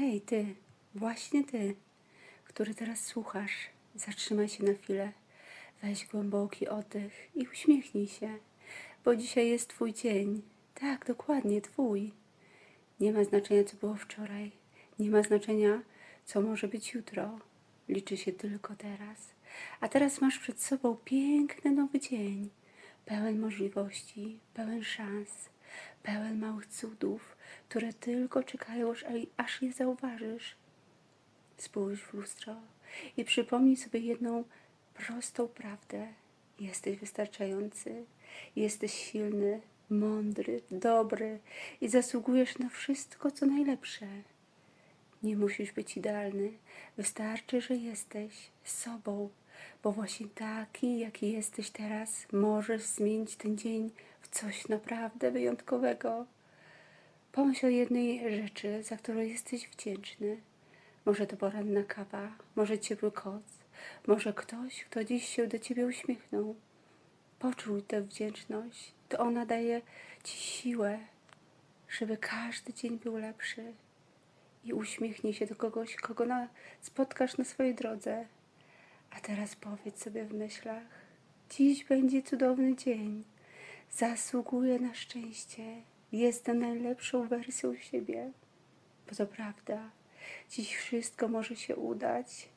Hej, ty, właśnie ty, który teraz słuchasz, zatrzymaj się na chwilę, weź głęboki oddech i uśmiechnij się, bo dzisiaj jest Twój dzień. Tak, dokładnie, Twój. Nie ma znaczenia, co było wczoraj, nie ma znaczenia, co może być jutro. Liczy się tylko teraz. A teraz masz przed sobą piękny nowy dzień, pełen możliwości, pełen szans, pełen małych cudów, które tylko czekają, aż, je zauważysz. Spójrz w lustro i przypomnij sobie jedną prostą prawdę. Jesteś wystarczający, jesteś silny, mądry, dobry i zasługujesz na wszystko, co najlepsze. Nie musisz być idealny, wystarczy, że jesteś sobą, bo właśnie taki, jaki jesteś teraz, możesz zmienić ten dzień w coś naprawdę wyjątkowego. Pomyśl o jednej rzeczy, za którą jesteś wdzięczny. Może to poranna kawa, może ciepły koc, może ktoś, kto dziś się do ciebie uśmiechnął. Poczuj tę wdzięczność, to ona daje ci siłę, żeby każdy dzień był lepszy. I uśmiechnij się do kogoś, kogo na, spotkasz na swojej drodze. A teraz powiedz sobie w myślach: Dziś będzie cudowny dzień. Zasługuję na szczęście. Jestem najlepszą wersją siebie. Bo to prawda. Dziś wszystko może się udać.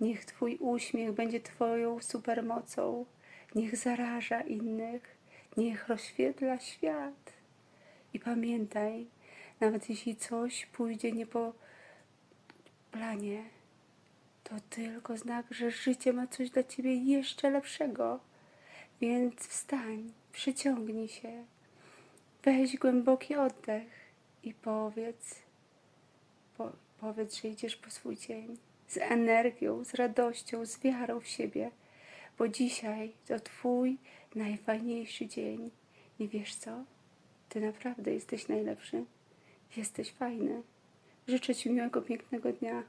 Niech Twój uśmiech będzie Twoją supermocą. Niech zaraża innych. Niech rozświetla świat. I pamiętaj, nawet jeśli coś pójdzie nie po planie, to tylko znak, że życie ma coś dla Ciebie jeszcze lepszego. Więc wstań, przyciągnij się, weź głęboki oddech i powiedz, po, powiedz, że idziesz po swój dzień z energią, z radością, z wiarą w siebie, bo dzisiaj to Twój najfajniejszy dzień. I wiesz co? Ty naprawdę jesteś najlepszy. Jesteś fajny. Życzę Ci miłego, pięknego dnia.